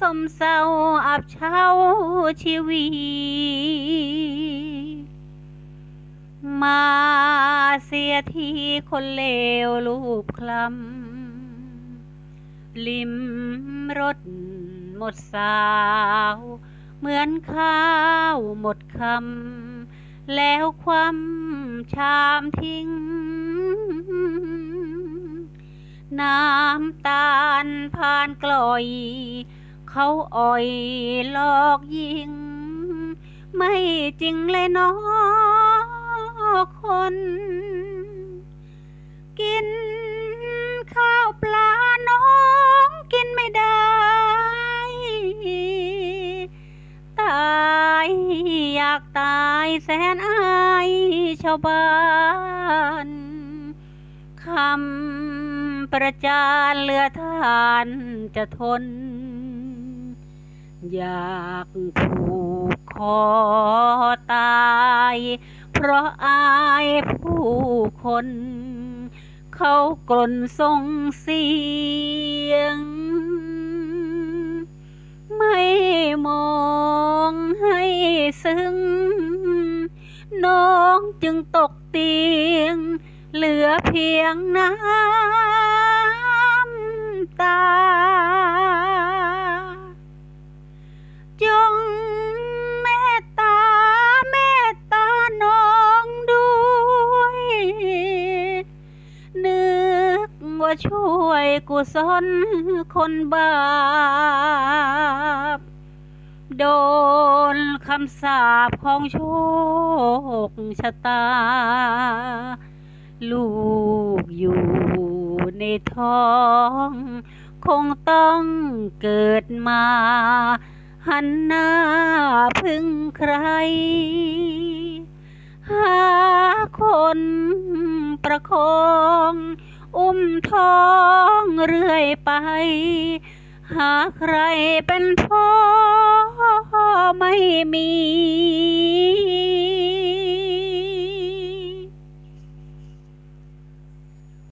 สมเศร้าอับเช้าชีวีมาเสียทีคนเลวรูปคลำลิมรสหมดสาว เหมือนข้าวหมดคำแล้วความชามทิ้งำตาลผ่านกล่อย เขาอ่อยหลอกยิง ไม่จริงเลยนาะคน กินข้าวปลาน้องกินไม่ได้ ตายอยากตายแสนอายชาวบ้านคำ ประจานเหลือทานจะทน อยากผูกคอตาย เพราะอายผู้คน เขากลนส่งเสียง ไม่มองให้ซึ้ง น้องจึงตกเตียงเหลือเพียงน้ำ ช่วยกุศลคนบาป โดนคำสาปของโชคชะตา ลูกอยู่ในท้อง คงต้องเกิดมา หันหน้าพึ่งใคร หาคนประคอง อุ้มท้องเรื่อยไป หาใครเป็นพ่อไม่มี